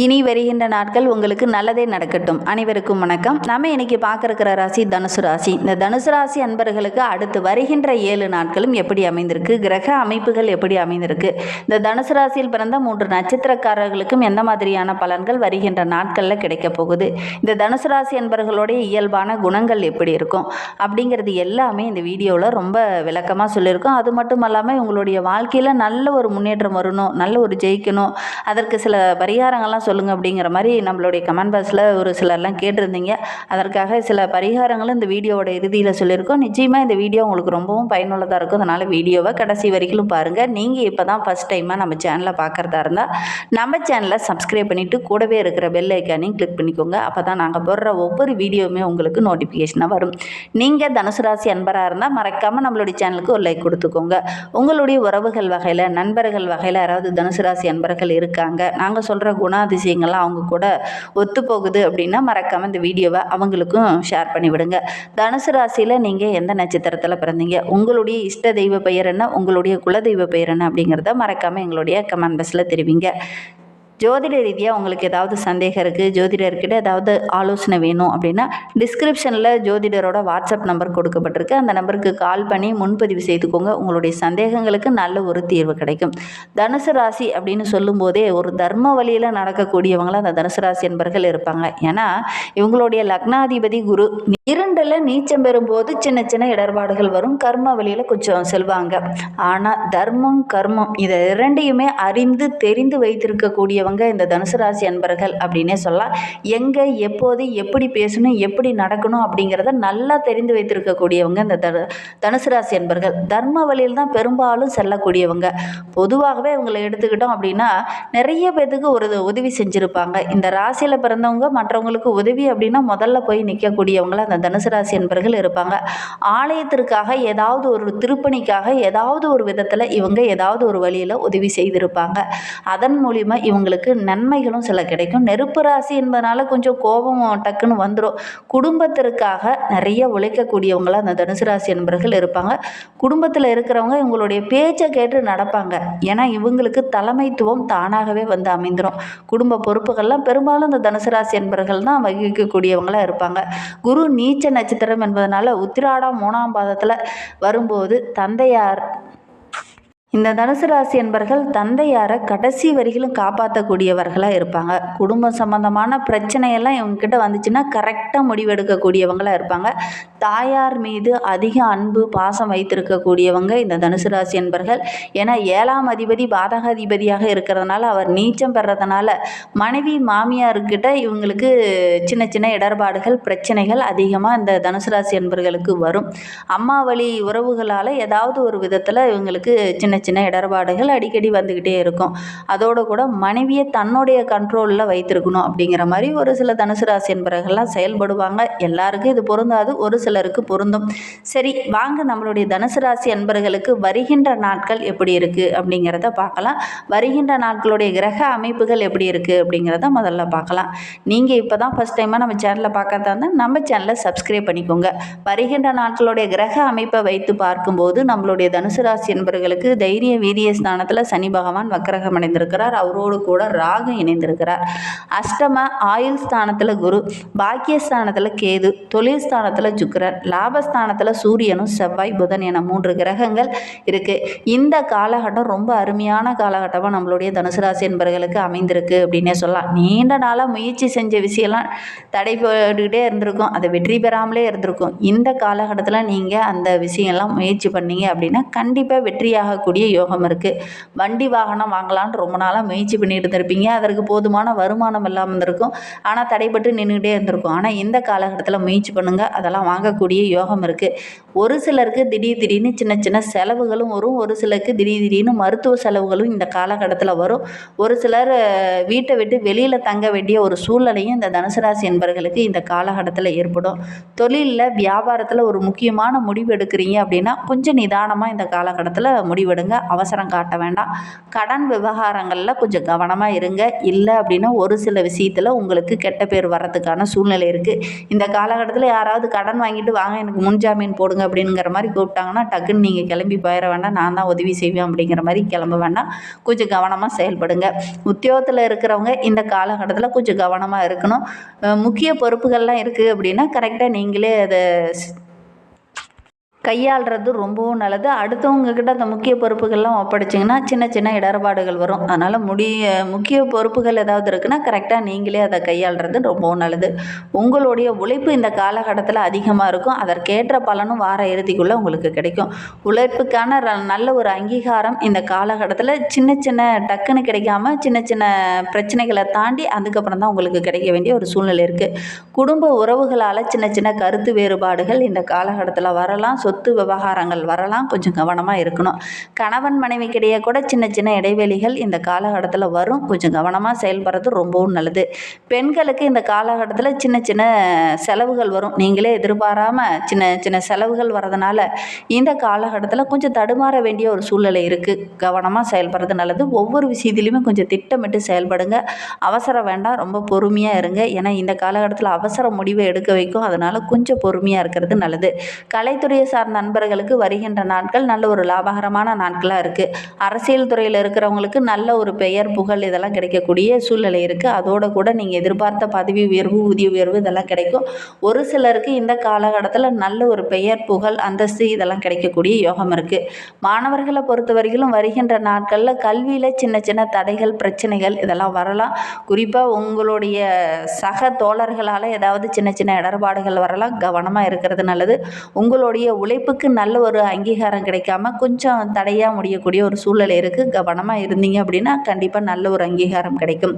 இனி வருகின்ற நாட்கள் உங்களுக்கு நல்லதே நடக்கட்டும். அனைவருக்கும் வணக்கம். நம்ம இன்னைக்கு பார்க்கிருக்கிற ராசி தனுசு ராசி. இந்த தனுசு ராசி அன்பர்களுக்கு அடுத்து வருகின்ற ஏழு நாட்களும் எப்படி அமைந்திருக்கு? கிரக அமைப்புகள் எப்படி அமைந்திருக்கு? இந்த தனுசு ராசியில் பிறந்த மூன்று நட்சத்திரக்காரர்களுக்கும் எந்த மாதிரியான பலன்கள் வருகின்ற நாட்களில் கிடைக்க போகுது? இந்த தனுசு ராசி அன்பர்களுடைய இயல்பான குணங்கள் எப்படி இருக்கும்? அப்படிங்கிறது எல்லாமே இந்த வீடியோவில் ரொம்ப விளக்கமாக சொல்லியிருக்கோம். அது மட்டும் இல்லாமல் உங்களுடைய வாழ்க்கையில் நல்ல ஒரு முன்னேற்றம் வரணும் நல்ல ஒரு ஜெயிக்கணும் அதற்கு சில பரிகாரங்கள்லாம் சொல்லுங்கள் அப்படிங்கிற மாதிரி நம்மளுடைய கமெண்ட் பாக்ஸில் ஒரு சிலர்லாம் கேட்டிருந்தீங்க. அதற்காக சில பரிகாரங்களும் இந்த வீடியோவோட இறுதியில் சொல்லியிருக்கோம். நிச்சயமாக இந்த வீடியோ உங்களுக்கு ரொம்பவும் பயனுள்ளதாக இருக்கும். அதனால் வீடியோவை கடைசி வரைக்கும் பாருங்கள் நீங்கள் இப்போ தான் ஃபஸ்ட் டைமாக நம்ம சேனலை பார்க்குறதா இருந்தால் நம்ம சேனலை சப்ஸ்கிரைப் பண்ணிவிட்டு கூடவே இருக்கிற பெல் ஐக்கானையும் கிளிக் பண்ணிக்கோங்க. அப்போ தான் நாங்கள் போடுற ஒவ்வொரு வீடியோவுமே உங்களுக்கு நோட்டிஃபிகேஷனாக வரும். நீங்கள் தனுசு ராசி அன்பராக இருந்தால் மறக்காமல் நம்மளுடைய சேனலுக்கு ஒரு லைக் கொடுத்துக்கோங்க. உங்களுடைய உறவுகள் வகையில் நண்பர்கள் வகையில் யாராவது தனுசு ராசி அன்பர்கள் இருக்காங்க. நாங்கள் சொல்கிற குணாதிசயங்கள்லாம் அவங்க கூட ஒத்து போகுது அப்படின்னா மறக்காமல் இந்த வீடியோவை அவங்களுக்கும் ஷேர் பண்ணி விடுங்க தனுசு ராசியில் நீங்கள் எந்த நட்சத்திரத்தில் பிறந்தீங்க? உங்களுடைய இஷ்ட தெய்வ பெயர் என்ன? உங்களுடைய குலதெய்வ பெயர் என்ன அப்படிங்கிறத மறக்காமல் எங்களுடைய கமெண்ட் பஸ்ஸில் தெரிவிங்க. ஜோதிட ரீதியாக உங்களுக்கு ஏதாவது சந்தேகம் இருக்குது ஜோதிடர்கிட்ட ஏதாவது ஆலோசனை வேணும் அப்படின்னா டிஸ்கிரிப்ஷனில் ஜோதிடரோட வாட்ஸ்அப் நம்பர் கொடுக்கப்பட்டிருக்கு. அந்த நம்பருக்கு கால் பண்ணி முன்பதிவு செய்துக்கோங்க. உங்களுடைய சந்தேகங்களுக்கு நல்ல ஒரு தீர்வு கிடைக்கும். தனுசு ராசி அப்படின்னு சொல்லும்போதே ஒரு தர்ம வழியில் நடக்கக்கூடியவங்களாம் அந்த தனுசு ராசி என்பர்கள் இருப்பாங்க. ஏன்னா இவங்களுடைய லக்னாதிபதி குரு இரண்டில் நீச்சம் பெறும்போது சின்ன சின்ன இடர்பாடுகள் வரும். கர்ம வழியில் கொஞ்சம் செல்வாங்க. ஆனால் தர்மம் கர்மம் இதை இரண்டையுமே அறிந்து தெரிந்து வைத்திருக்கக்கூடியவங்க இந்த தனுசு ராசி அன்பர்கள் அப்படின்னே சொல்லலாம். எங்கே எப்போது எப்படி பேசணும் எப்படி நடக்கணும் அப்படிங்கிறத நல்லா தெரிந்து வைத்திருக்கக்கூடியவங்க இந்த தனுசு ராசி அன்பர்கள். தர்ம வழியில் தான் பெரும்பாலும் செல்லக்கூடியவங்க. பொதுவாகவே இவங்களை எடுத்துக்கிட்டோம் அப்படின்னா நிறைய பேத்துக்கு ஒரு உதவி செஞ்சுருப்பாங்க. இந்த ராசியில் பிறந்தவங்க மற்றவங்களுக்கு உதவி அப்படின்னா முதல்ல போய் நிற்கக்கூடியவங்கள அந்த தனுசு ராசி என்பர்கள் இருப்பாங்க. ஆலயத்திற்காக ஏதாவது ஒரு திருப்பணிக்காக ஏதாவது ஒரு விதத்தில் இவங்க ஏதாவது ஒரு வழியில் உதவி செய்திருப்பாங்க. அதன் மூலிமா இவங்களுக்கு நன்மைகளும் சில கிடைக்கும். நெருப்பு ராசி என்பதனால கொஞ்சம் கோபம் டக்குன்னு வந்துடும் குடும்பத்திற்காக நிறைய உழைக்கக்கூடியவங்களாக அந்த தனுசு ராசி என்பர்கள் இருப்பாங்க. குடும்பத்தில் இருக்கிறவங்க இவங்களுடைய பேச்சை கேட்டு நடப்பாங்க. ஏன்னா இவங்களுக்கு தலைமைத்துவம் தானாகவே வந்து அமைந்துடும் குடும்ப பொறுப்புகள்லாம் பெரும்பாலும் இந்த தனுசு ராசி என்பர்கள் தான் வகிக்கக்கூடியவங்களாக இருப்பாங்க. குரு நீச்ச நட்சத்திரம் என்பதனால உத்திராடம் மூணாம் பாதத்தில் வரும்போது தந்தையார் இந்த தனுசு ராசி என்பர்கள் தந்தையாரை கடைசி வரிகளும் காப்பாற்றக்கூடியவர்களாக இருப்பாங்க. குடும்பம் சம்பந்தமான பிரச்சனையெல்லாம் இவங்ககிட்ட வந்துச்சுன்னா கரெக்டாக முடிவெடுக்கக்கூடியவங்களாக இருப்பாங்க. தாயார் மீது அதிக அன்பு பாசம் வைத்திருக்கக்கூடியவங்க இந்த தனுசு ராசி என்பர்கள் ஏன்னா ஏழாம் அதிபதி பாதகாதிபதியாக இருக்கிறதுனால அவர் நீச்சம் பெறதுனால மனைவி மாமியார்கிட்ட இவங்களுக்கு சின்ன சின்ன இடர்பாடுகள் பிரச்சனைகள் அதிகமாக இந்த தனுசு ராசி என்பர்களுக்கு வரும். அம்மா வழி உறவுகளால் ஏதாவது ஒரு விதத்தில் இவங்களுக்கு சின்ன சின்ன இடர்பாடுகள் அடிக்கடி வந்துக்கிட்டே இருக்கும். அதோடு கூட மனைவியை தன்னுடைய கண்ட்ரோலில் வைத்திருக்கணும் அப்படிங்கிற மாதிரி ஒரு சில தனுசு ராசி என்பவர்கள்லாம் செயல்படுவாங்க. எல்லாருக்கும் இது பொருந்தாது. ஒரு சில சிலருக்கு பொருந்தும். சரி வாங்க நம்மளுடைய தனுசு ராசி அன்பர்களுக்கு வருகின்ற நாட்கள் எப்படி இருக்குது அப்படிங்கிறத பார்க்கலாம். வருகின்ற நாட்களுடைய கிரக அமைப்புகள் எப்படி இருக்குது அப்படிங்கிறத முதல்ல பார்க்கலாம். நீங்கள் இப்போ தான் ஃபஸ்ட் டைமாக நம்ம சேனலை பார்க்கறதா இருந்தால் நம்ம சேனலை சப்ஸ்கிரைப் பண்ணிக்கோங்க. வருகின்ற நாட்களுடைய கிரக அமைப்பை வைத்து பார்க்கும்போது நம்மளுடைய தனுசு ராசி என்பர்களுக்கு தைரிய வீரிய ஸ்தானத்தில் சனி பகவான் வக்கரகம் அடைந்திருக்கிறார். அவரோடு கூட ராகு இணைந்திருக்கிறார். அஷ்டம ஆயுள் ஸ்தானத்தில் குரு பாக்கியஸ்தானத்தில் கேது தொழில் ஸ்தானத்தில் சுக்கிரன். லாபஸ்தானத்தில் சூரியனும் செவ்வாய் புதன் என மூன்று கிரகங்கள் இருக்குது இந்த காலகட்டம் ரொம்ப அருமையான காலகட்டமாக நம்மளுடைய தனுசு ராசி என்பவர்களுக்கு அமைந்திருக்கு அப்படின்னே சொல்லலாம். நீண்ட நாளாக முயற்சி செஞ்ச விஷயம்லாம் தடைபட்டுக்கிட்டே இருந்திருக்கும். அதை வெற்றி பெறாமலே இருந்திருக்கும். இந்த காலகட்டத்தில் நீங்கள் அந்த விஷயம்லாம் முயற்சி பண்ணீங்க அப்படின்னா கண்டிப்பாக வெற்றியாகக்கூடிய யோகம் இருக்குது வண்டி வாகனம் வாங்கலான்னு ரொம்ப நாளாக முயற்சி பண்ணிட்டு இருந்திருப்பீங்க. அதற்கு போதுமான வருமானம் இல்லாமல் இருந்திருக்கும். ஆனால் தடைப்பட்டு நின்றுக்கிட்டே இருந்திருக்கும். ஆனால் இந்த காலகட்டத்தில் முயற்சி பண்ணுங்கள் அதெல்லாம் வாங்க கூடிய யோகம் இருக்குது ஒரு சிலருக்கு திடீர் திடீர்னு சின்ன சின்ன செலவுகளும் வரும். ஒரு சிலருக்கு திடீர் திடீர்னு மருத்துவ செலவுகளும் இந்த காலகட்டத்தில் வரும். ஒரு சிலர் வீட்டை விட்டு வெளியில் தங்க வேண்டிய ஒரு சூழ்நிலையும் இந்த தனுசு ராசி என்பவர்களுக்கு இந்த காலகட்டத்தில் ஏற்படும். தொழிலில் வியாபாரத்தில் ஒரு முக்கியமான முடிவு எடுக்கிறீங்க அப்படின்னா கொஞ்சம் நிதானமாக இந்த காலகட்டத்தில் முடிவெடுங்க. அவசரம் காட்ட வேண்டாம். கடன் விவகாரங்களில் கொஞ்சம் கவனமாக இருங்க. இல்லை அப்படின்னா ஒரு சில விஷயத்தில் உங்களுக்கு கெட்ட பேர் வர்றதுக்கான சூழ்நிலை இருக்குது இந்த காலகட்டத்தில் யாராவது கடன் வாங்கி வாங்கிட்டு வாங்க எனக்கு முன்ஜாமீன் போடுங்க அப்படிங்கிற மாதிரி கூப்பிட்டாங்கன்னா டக்குன்னு நீங்கள் கிளம்பி போயிட வேண்டாம் நான் தான் உதவி செய்வேன் அப்படிங்கிற மாதிரி கிளம்ப வேண்டாம். கொஞ்சம் கவனமாக செயல்படுங்க. உத்தியோகத்தில் இருக்கிறவங்க இந்த காலகட்டத்தில் கொஞ்சம் கவனமாக இருக்கணும். முக்கிய பொறுப்புகள்லாம் இருக்குது அப்படின்னா கரெக்டாக நீங்களே அதை கையாளுறது ரொம்பவும் நல்லது. அடுத்தவங்கக்கிட்ட அந்த முக்கிய பொறுப்புகள்லாம் ஒப்படைச்சிங்கன்னா சின்ன சின்ன இடர்பாடுகள் வரும். அதனால் முடிய முக்கிய பொறுப்புகள் ஏதாவது இருக்குன்னா கரெக்டாக நீங்களே அதை கையாளுறது ரொம்பவும் நல்லது. உங்களுடைய உழைப்பு இந்த காலகட்டத்தில் அதிகமாக இருக்கும். அதற்கேற்ற பலனும் வார இறுதிக்குள்ளே உங்களுக்கு கிடைக்கும். உழைப்புக்கான நல்ல ஒரு அங்கீகாரம் இந்த காலகட்டத்தில் சின்ன சின்ன டக்குன்னு கிடைக்காம சின்ன சின்ன பிரச்சனைகளை தாண்டி அதுக்கப்புறம் தான் உங்களுக்கு கிடைக்க வேண்டிய ஒரு சூழ்நிலை இருக்குது குடும்ப உறவுகளால் சின்ன சின்ன கருத்து வேறுபாடுகள் இந்த காலகட்டத்தில் வரலாம். சொத்து விவகாரங்கள் வரலாம். கொஞ்சம் கவனமாக இருக்கணும். கணவன் மனைவிக்கிடையே கூட சின்ன சின்ன இடைவெளிகள் இந்த காலகட்டத்தில் வரும். கொஞ்சம் கவனமாக செயல்படுறது ரொம்பவும் நல்லது. பெண்களுக்கு இந்த காலகட்டத்தில் சின்ன சின்ன செலவுகள் வரும். நீங்களே எதிர்பாராமல் சின்ன சின்ன செலவுகள் வரதுனால இந்த காலகட்டத்தில் கொஞ்சம் தடுமாற வேண்டிய ஒரு சூழ்நிலை இருக்குது கவனமாக செயல்படுறது நல்லது. ஒவ்வொரு விஷயத்துலையுமே கொஞ்சம் திட்டமிட்டு செயல்படுங்க. அவசரம் வேண்டாம். ரொம்ப பொறுமையாக இருங்க. ஏன்னா இந்த காலகட்டத்தில் அவசர முடிவை எடுக்க வைக்கும். அதனால் கொஞ்சம் பொறுமையாக இருக்கிறது நல்லது. கலைத்துறையை சார்ந்த நண்பர்களுக்கு வருகின்ற நாட்கள் நல்ல ஒரு லாபகரமான நாட்களாக இருக்குது அரசியல் துறையில் இருக்கிறவங்களுக்கு நல்ல ஒரு பெயர் புகழ் இதெல்லாம் கிடைக்கக்கூடிய சூழ்நிலை இருக்குது அதோட கூட நீங்கள் எதிர்பார்த்த பதவி உயர்வு ஊதிய உயர்வு இதெல்லாம் கிடைக்கும். ஒரு சிலருக்கு இந்த காலகட்டத்தில் நல்ல ஒரு பெயர் புகழ் அந்தஸ்து இதெல்லாம் கிடைக்கக்கூடிய யோகம் இருக்குது மாணவர்களை பொறுத்த வரைக்கும் வருகின்ற நாட்களில் கல்வியில் சின்ன சின்ன தடைகள் பிரச்சனைகள் இதெல்லாம் வரலாம். குறிப்பாக உங்களுடைய சக தோழர்களால் ஏதாவது சின்ன சின்ன இடர்பாடுகள் வரலாம். கவனமாக இருக்கிறது நல்லது. உங்களுடைய உழைப்புக்கு நல்ல ஒரு அங்கீகாரம் கிடைக்காம கொஞ்சம் தடையாக முடியக்கூடிய ஒரு சூழ்நிலை இருக்குது கவனமாக இருந்தீங்க அப்படின்னா கண்டிப்பாக நல்ல ஒரு அங்கீகாரம் கிடைக்கும்.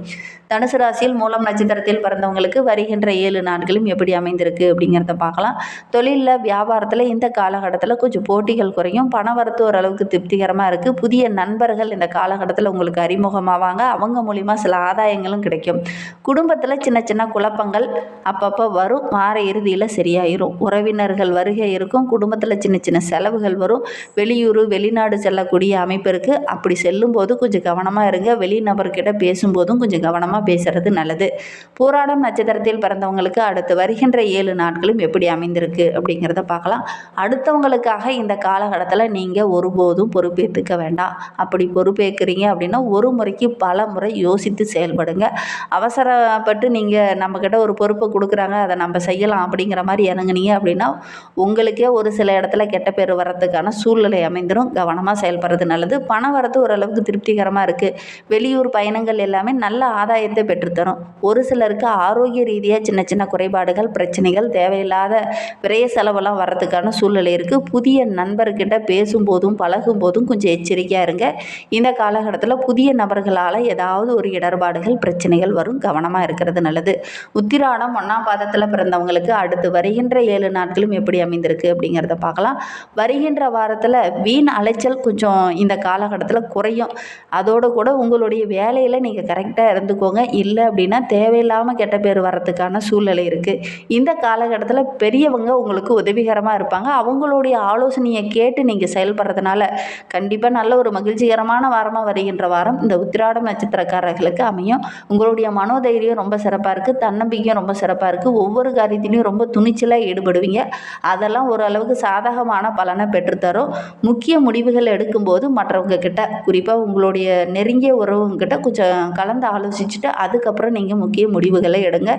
தனுசு ராசியில் மூலம் நட்சத்திரத்தில் பிறந்தவங்களுக்கு வருகின்ற ஏழு நாட்களும் எப்படி அமைந்திருக்கு அப்படிங்கிறத பார்க்கலாம். தொழிலில் வியாபாரத்தில் இந்த காலகட்டத்தில் கொஞ்சம் போட்டிகள் குறையும். பண வரத்து ஓரளவுக்கு திருப்திகரமாக இருக்குது புதிய நண்பர்கள் இந்த காலகட்டத்தில் உங்களுக்கு அறிமுகமாவாங்க. அவங்க மூலிமா சில ஆதாயங்களும் கிடைக்கும். குடும்பத்தில் சின்ன சின்ன குழப்பங்கள் அப்பப்போ வரும். வார இறுதியில் சரியாயிரும். உறவினர்கள் வருகை இருக்கும். குடும்பத்தில் சின்ன சின்ன செலவுகள் வரும். வெளியூர் வெளிநாடு செல்லக்கூடிய அமைப்பு இருக்குது அப்படி செல்லும்போது கொஞ்சம் கவனமாக இருங்க. வெளிநபர்கிட்ட பேசும்போதும் கொஞ்சம் கவனமாக பேசுறது நல்லது. போராடம் நட்சத்திரத்தில் பிறந்தவங்களுக்கு அடுத்து வருகின்ற ஏழு நாட்களும் எப்படி அமைந்திருக்கு அப்படிங்கிறத பார்க்கலாம். அடுத்தவங்களுக்காக இந்த காலகட்டத்தில் நீங்கள் ஒருபோதும் பொறுப்பேற்றுக்க வேண்டாம். அப்படி பொறுப்பேற்கிறீங்க அப்படின்னா ஒரு முறைக்கு பல முறை யோசித்து செயல்படுங்க. அவசரப்பட்டு நீங்கள் நம்மக்கிட்ட ஒரு பொறுப்பை கொடுக்குறாங்க அதை நம்ம செய்யலாம் அப்படிங்கிற மாதிரி இறங்குனீங்க அப்படின்னா உங்களுக்கே ஒரு சில இடத்துல கெட்ட பேர் வர்றதுக்கான சூழ்நிலை அமைந்துடும் கவனமாக செயல்படுறது நல்லது. பணம் வரத்து ஓரளவுக்கு திருப்திகரமாக இருக்குது வெளியூர் பயணங்கள் எல்லாமே நல்ல ஆதாயத்தை பெற்றுத்தரும். ஒரு சிலருக்கு ஆரோக்கிய ரீதியாக சின்ன சின்ன குறைபாடுகள் பிரச்சனைகள் தேவையில்லாத விரைய செலவெல்லாம் வர்றதுக்கான சூழ்நிலை இருக்குது புதிய நண்பர்கிட்ட பேசும்போதும் பழகும் போதும் கொஞ்சம் எச்சரிக்கையாக இருங்க. இந்த காலகட்டத்தில் புதிய நபர்களால் ஏதாவது ஒரு இடர்பாடுகள் பிரச்சனைகள் வரும். கவனமாக இருக்கிறது நல்லது. உத்திராடம் ஒன்றாம் பாதத்தில் பிறந்தவங்களுக்கு அடுத்து வருகின்ற ஏழு நாட்களும் எப்படி அமைந்திருக்கு அப்படிங்கிறத பார்க்கலாம். வருகின்ற வாரத்தில் வீண் அலைச்சல் கொஞ்சம் இந்த காலகட்டத்தில் குறையும். அதோடு கூட உங்களுடைய வேலையில் நீங்கள் கரெக்டாக இருந்துக்கோங்க. இல்லை அப்படின்னா தேவையில்லாமல் கெட்ட பேர் வர்றதுக்கான சூழ்நிலை இருக்குது இந்த காலகட்டத்தில் பெரியவங்க உங்களுக்கு உதவிகரமாக இருப்பாங்க. அவங்களுடைய ஆலோசனையை கேட்டு நீங்கள் செயல்படுறதுனால கண்டிப்பாக நல்ல ஒரு மகிழ்ச்சிகரமான வாரமாக வருகின்ற வாரம் இந்த உத்திராடம் நட்சத்திரக்காரர்களுக்கு அமையும். உங்களுடைய மனோதைரியம் ரொம்ப சிறப்பாக இருக்குது தன்னம்பிக்கையும் ரொம்ப சிறப்பாக இருக்குது ஒவ்வொரு காரியத்திலையும் ரொம்ப துணிச்சலாக ஈடுபடுவீங்க. அதெல்லாம் ஓரளவுக்கு சாதகமான பலனை பெற்றுத்தரும். முக்கிய முடிவுகள் எடுக்கும்போது மற்றவங்க கிட்ட குறிப்பாக உங்களுடைய நெருங்கிய உறவுங்கிட்ட கொஞ்சம் கலந்து ஆலோசிச்சுட்டு அதுக்கப்புறம் நீங்கள் முக்கிய முடிவுகளை எடுங்க.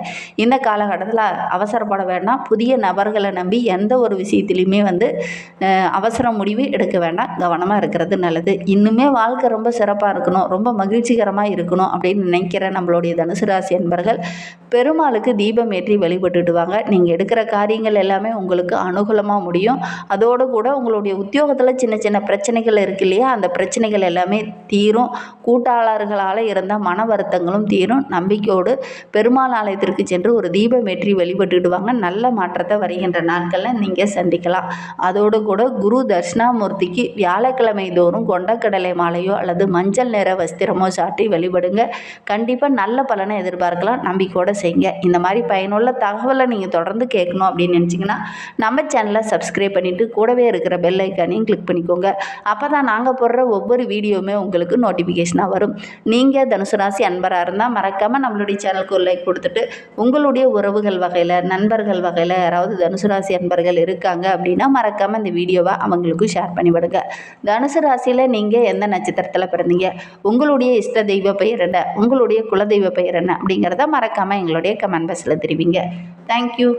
இந்த காலகட்டத்தில் அவசரப்பட வேண்டாம். புதிய நபர்களை நம்பி எந்த ஒரு விஷயத்துலையுமே வந்து அவசர முடிவு எடுக்க வேண்டாம். கவனமாக இருக்கிறது நல்லது. இன்னுமே வாழ்க்கை ரொம்ப சிறப்பாக இருக்கணும். ரொம்ப மகிழ்ச்சிகரமாக இருக்கணும் அப்படின்னு நினைக்கிற நம்மளுடைய தனுசு ராசி என்பர்கள் பெருமாளுக்கு தீபம் ஏற்றி வழிபட்டுட்டு வாங்க. நீங்கள் எடுக்கிற காரியங்கள் எல்லாமே உங்களுக்கு அனுகூலமாக முடியும். அதோடு கூட உங்களுடைய உத்தியோகத்தில் சின்ன சின்ன பிரச்சனைகள் இருக்கு இல்லையா? அந்த பிரச்சனைகள் எல்லாமே தீரும். கூட்டாளர்களால் இருந்த மன வருத்தங்களும் தீரும். நம்பிக்கையோடு பெருமாள் ஆலயத்திற்கு சென்று ஒரு தீபம் ஏற்றி வழிபட்டுடுவாங்க. நல்ல மாற்றத்தை வருகின்ற நாட்களில் நீங்கள் சந்திக்கலாம். அதோடு கூட குரு தட்சிணாமூர்த்திக்கு வியாழக்கிழமை தோறும் கொண்டக்கடலை மாலையோ அல்லது மஞ்சள் நிற வஸ்திரமோ சாட்டி வழிபடுங்க. கண்டிப்பாக நல்ல பலனை எதிர்பார்க்கலாம். நம்பிக்கையோடு செய்யுங்க. இந்த மாதிரி பயனுள்ள தகவலை நீங்கள் தொடர்ந்து கேட்கணும் அப்படின்னு நினச்சிங்கன்னா நம்ம சேனலை சப்ஸ்கிரைப் சப்ஸ்கிரைப் பண்ணிவிட்டு கூடவே இருக்கிற பெல் ஐக்கானையும் கிளிக் பண்ணிக்கோங்க. அப்போ தான் நாங்கள் போடுற ஒவ்வொரு வீடியோவுமே உங்களுக்கு நோட்டிஃபிகேஷனாக வரும். நீங்கள் தனுசு ராசி அன்பராக இருந்தால் மறக்காமல் நம்மளுடைய சேனலுக்கு ஒரு லைக் கொடுத்துட்டு உங்களுடைய உறவுகள் வகையில் நண்பர்கள் வகையில் யாராவது தனுசு ராசி அன்பர்கள் இருக்காங்க அப்படின்னா மறக்காமல் இந்த வீடியோவை அவங்களுக்கும் ஷேர் பண்ணி விடுங்க. தனுசு ராசியில் நீங்கள் எந்த நட்சத்திரத்தில் பிறந்தீங்க? உங்களுடைய இஷ்ட தெய்வ பெயர் என்ன? உங்களுடைய குலதெய்வ பெயர் என்ன? அப்படிங்கிறத மறக்காமல் எங்களுடைய கமெண்ட் பாக்ஸில் தெரிவிங்க. தேங்க்யூ